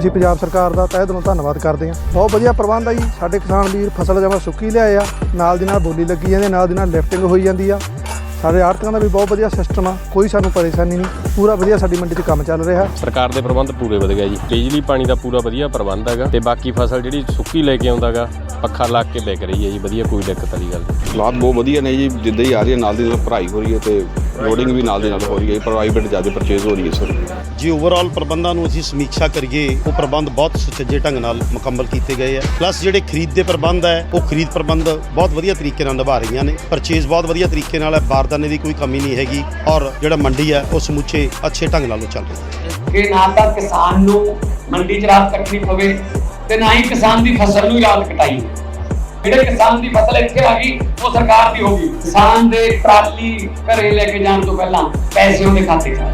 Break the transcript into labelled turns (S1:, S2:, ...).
S1: ਅਸੀਂ ਪੰਜਾਬ ਸਰਕਾਰ ਦਾ ਤਹਿ ਦਿਲੋਂ ਧੰਨਵਾਦ ਕਰਦੇ ਹਾਂ। ਬਹੁਤ ਵਧੀਆ ਪ੍ਰਬੰਧ ਆ ਜੀ। ਸਾਡੇ ਕਿਸਾਨ ਵੀਰ ਫਸਲ ਜਮਾ ਸੁੱਕੀ ਲਿਆਏ ਆ। ਨਾਲ ਦੀ ਨਾਲ ਬੋਲੀ ਲੱਗੀ ਜਾਂਦੀ ਆ, ਨਾਲ ਦੀ ਨਾਲ ਲਿਫਟਿੰਗ ਹੋਈ ਜਾਂਦੀ ਆ। ਸਾਡੇ ਆੜਤੀਆਂ ਦਾ ਵੀ ਬਹੁਤ ਵਧੀਆ ਸਿਸਟਮ ਆ। ਕੋਈ ਸਾਨੂੰ ਪਰੇਸ਼ਾਨੀ ਨਹੀਂ। ਪੂਰਾ ਵਧੀਆ ਸਾਡੀ ਮੰਡੀ 'ਚ ਕੰਮ ਚੱਲ ਰਿਹਾ।
S2: ਸਰਕਾਰ ਦੇ ਪ੍ਰਬੰਧ ਪੂਰੇ ਵਧੀਆ ਜੀ। ਬਿਜਲੀ ਪਾਣੀ ਦਾ ਪੂਰਾ ਵਧੀਆ ਪ੍ਰਬੰਧ ਹੈਗਾ। ਤੇ ਬਾਕੀ ਫਸਲ ਜਿਹੜੀ ਸੁੱਕੀ ਲੈ ਕੇ ਆਉਂਦਾਗਾ ਪੱਖਾ ਲਾ ਕੇ ਵਿਕ ਰਹੀ ਹੈ ਜੀ। ਵਧੀਆ ਕੋਈ ਦਿੱਕਤ ਵਾਲੀ ਗੱਲ ਨਹੀਂ।
S3: ਹਾਲਾਤ ਬਹੁਤ ਵਧੀਆ ਨੇ ਜੀ। ਜਿੱਦਾਂ ਹੀ ਆ ਰਹੀ ਹੈ ਨਾਲ ਦੀ ਨਾਲ ਭਰਾਈ ਹੋ ਰਹੀ ਹੈ ਤੇ ਲੋਡਿੰਗ ਵੀ ਨਾਲ ਦੀ ਨਾਲ ਹੋ ਰਹੀ ਹੈ ਪ੍ਰਾਈਵੇਟ ਜ਼ਿਆਦਾ ਪਰਚੇਜ਼ ਹੋ ਰਹੀ ਹੈ ਸਰ
S4: ਜੇ ਓਵਰਆਲ ਪ੍ਰਬੰਧਾਂ ਨੂੰ ਅਸੀਂ ਸਮੀਖਿਆ ਕਰੀਏ ਉਹ ਪ੍ਰਬੰਧ ਬਹੁਤ ਸੁਚੱਜੇ ਢੰਗ ਨਾਲ ਮੁਕੰਮਲ ਕੀਤੇ ਗਏ ਆ। ਪਲੱਸ ਜਿਹੜੇ ਖਰੀਦ ਦੇ ਪ੍ਰਬੰਧ ਹੈ ਉਹ ਖਰੀਦ ਪ੍ਰਬੰਧ ਬਹੁਤ ਵਧੀਆ ਤਰੀਕੇ ਨਾਲ ਨਿਭਾ ਰਹੀਆਂ ਨੇ। ਪਰਚੇਜ਼ ਬਹੁਤ ਵਧੀਆ ਤਰੀਕੇ ਨਾਲ ਹੈ ਬਾਰਦਾਨੇ ਦੀ ਕੋਈ ਕਮੀ ਨਹੀਂ ਹੈਗੀ ਔਰ ਜਿਹੜਾ ਮੰਡੀ ਹੈ ਉਹ ਸਮੁੱਚੇ ਅੱਛੇ ਢੰਗ ਨਾਲ ਉਹ ਚੱਲ ਰਹੀ ਹੈ।
S5: ਕਿ ਨਾ ਤਾਂ ਕਿਸਾਨ ਨੂੰ ਮੰਡੀ 'ਚ ਰਾਤ ਕੱਟਣੀ ਪਵੇ ਤੇ ਨਾ ਹੀ ਕਿਸਾਨ ਦੀ ਫਸਲ ਨੂੰ ਰਾਤ ਕਟਾਈ ਜਿਹੜੇ ਕਿਸਾਨ ਦੀ ਫਸਲ ਇੱਥੇ ਆ ਗਈ, ਉਹ ਸਰਕਾਰ ਦੀ ਹੋਗੀ ਕਿਸਾਨ ਦੇ ਟਰਾਲੀ ਘਰੇ ਲੈ ਕੇ ਜਾਣ ਤੋਂ ਪਹਿਲਾਂ ਪੈਸੇ ਉਹਦੇ ਖਾਤੇ 'ਚ ਆ